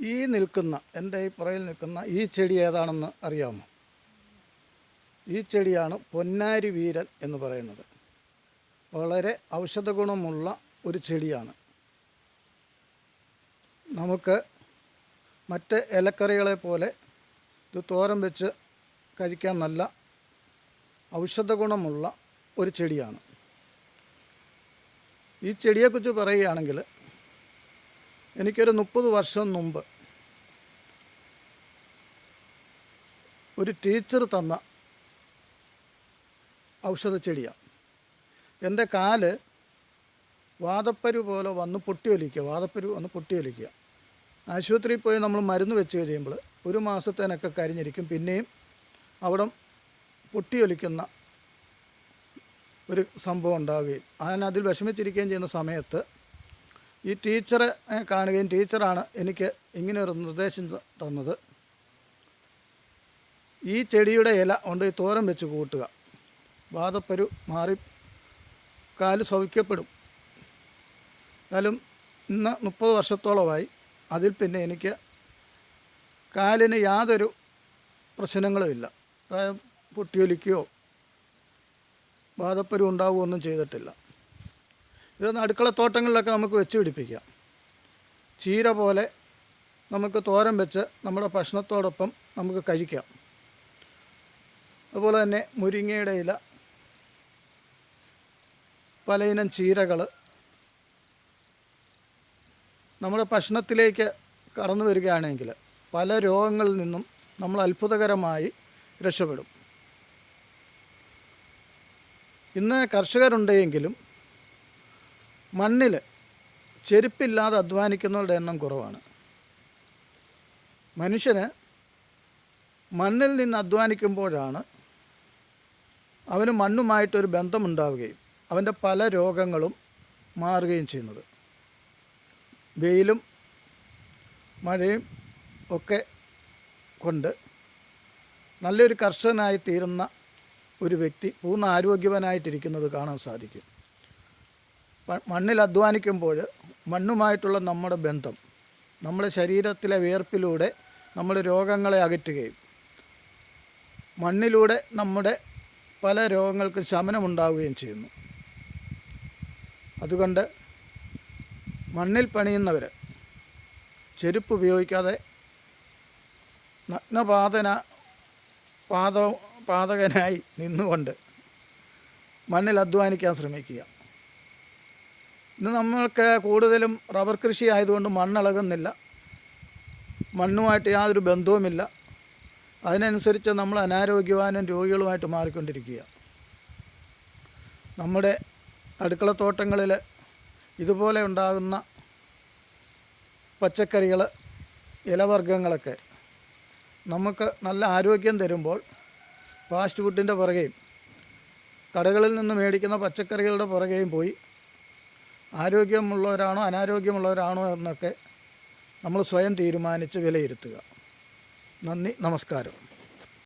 ഈ നിൽക്കുന്ന എന്റെ ഈ പുറയിൽ നിൽക്കുന്ന ഈ ചെടി ഏതാണെന്ന് അറിയാമോ? ഈ ചെടിയാണ് പൊന്നാരി വീരൻ എന്ന് പറയുന്നത്. വളരെ ഔഷധ ഗുണമുള്ള ഒരു ചെടിയാണ്. നമുക്ക് മറ്റ് ഇലക്കറികളെ പോലെ ഇത് തോരൻ വെച്ച് കഴിക്കാൻ നല്ല ഔഷധ ഗുണമുള്ള ഒരു ചെടിയാണ്. ഈ ചെടിയെക്കുറിച്ച് പറയുകയാണെങ്കിൽ എനിക്കൊരു മുപ്പത് വർഷം മുമ്പ് ഒരു ടീച്ചർ തന്ന ഔഷധ ചെടിയാണ് എന്റെ കാൽ വാദപ്പരു പോലെ വന്ന് പൊട്ടിയൊലിക്കുക വാദപ്പരു വന്ന് പൊട്ടിയൊലിക്കുക. ആശുപത്രിയിൽ പോയി നമ്മൾ മരുന്ന് വെച്ച് കഴിയുമ്പോൾ ഒരു മാസത്തേനൊക്കെ കരിഞ്ഞിരിക്കും. പിന്നെയും അവിടെ പൊട്ടിയൊലിക്കുന്ന ഒരു സംഭവം ഉണ്ടാവുകയും അതിനതിൽ വിഷമിച്ചിരിക്കുകയും ചെയ്യുന്ന സമയത്ത് ഈ ടീച്ചറെ കാണുകയും ടീച്ചറാണ് എനിക്ക് ഇങ്ങനെ ഒരു നിർദ്ദേശം തന്നത്. ഈ ചെടിയുടെ ഇല കൊണ്ട് ഈ തോരം വെച്ച് കൂട്ടുക. വാദപ്പരു മാറി കാൽ സൗഖ്യപ്പെടും. എന്നാലും ഇന്ന് മുപ്പത് വർഷത്തോളമായി അതിൽ പിന്നെ എനിക്ക് കാലിന് യാതൊരു പ്രശ്നങ്ങളും ഇല്ല. അതായത് പൊട്ടിയൊലിക്കുകയോ വാദപ്പരു ഉണ്ടാവുകയോ ഒന്നും ചെയ്തിട്ടില്ല. ഇതൊന്ന് അടുക്കളത്തോട്ടങ്ങളിലൊക്കെ നമുക്ക് വെച്ച് പിടിപ്പിക്കാം. ചീര പോലെ നമുക്ക് തോരൻ വെച്ച് നമ്മുടെ ഭക്ഷണത്തോടൊപ്പം നമുക്ക് കഴിക്കാം. അതുപോലെ തന്നെ മുരിങ്ങയുടെ ഇല പലയിനം ചീരകൾ നമ്മുടെ ഭക്ഷണത്തിലേക്ക് കടന്നു വരികയാണെങ്കിൽ പല രോഗങ്ങളിൽ നിന്നും നമ്മൾ അത്ഭുതകരമായി രക്ഷപ്പെടും. ഇന്ന് കർഷകരുണ്ടെങ്കിലും മണ്ണിൽ ചെരുപ്പില്ലാതെ അധ്വാനിക്കുന്നവരുടെ എണ്ണം കുറവാണ്. മനുഷ്യന് മണ്ണിൽ നിന്ന് അധ്വാനിക്കുമ്പോഴാണ് അവന് മണ്ണുമായിട്ടൊരു ബന്ധമുണ്ടാവുകയും അവന്റെ പല രോഗങ്ങളും മാറുകയും ചെയ്യുന്നത്. വെയിലും മഴയും ഒക്കെ കൊണ്ട് നല്ലൊരു കർഷകനായി തീരുന്ന ഒരു വ്യക്തി പൂർണ ആരോഗ്യവാനായിട്ടിരിക്കുന്നത് കാണാൻ സാധിക്കും. മണ്ണിൽ അധ്വാനിക്കുമ്പോൾ മണ്ണുമായിട്ടുള്ള നമ്മുടെ ബന്ധം നമ്മുടെ ശരീരത്തിലെ വിയർപ്പിലൂടെ നമ്മൾ രോഗങ്ങളെ അകറ്റുകയും മണ്ണിലൂടെ നമ്മുടെ പല രോഗങ്ങൾക്ക് ശമനമുണ്ടാവുകയും ചെയ്യുന്നു. അതുകൊണ്ട് മണ്ണിൽ പണിയുന്നവർ ചെരുപ്പ് ഉപയോഗിക്കാതെ നഗ്നപാതന പാത പാതകനായി നിന്നുകൊണ്ട് മണ്ണിൽ അധ്വാനിക്കാൻ ശ്രമിക്കുക. ഇന്ന് നമ്മൾക്ക് കൂടുതലും റബ്ബർ കൃഷി ആയതുകൊണ്ട് മണ്ണിളകുന്നില്ല. മണ്ണുമായിട്ട് യാതൊരു ബന്ധവുമില്ല. അതിനനുസരിച്ച് നമ്മൾ അനാരോഗ്യവാനും രോഗികളുമായിട്ട് മാറിക്കൊണ്ടിരിക്കുക നമ്മുടെ അടുക്കളത്തോട്ടങ്ങളിൽ ഇതുപോലെ ഉണ്ടാകുന്ന പച്ചക്കറികൾ ഇലവർഗങ്ങളൊക്കെ നമുക്ക് നല്ല ആരോഗ്യം തരുമ്പോൾ ഫാസ്റ്റ് ഫുഡിന്റെ പുറകെയും കടകളിൽ നിന്ന് മേടിക്കുന്ന പച്ചക്കറികളുടെ പുറകെയും പോയി ആരോഗ്യമുള്ളവരാണോ അനാരോഗ്യമുള്ളവരാണോ എന്നൊക്കെ നമ്മൾ സ്വയം തീരുമാനിച്ച് വിലയിരുത്തുക. നന്ദി നമസ്കാരം.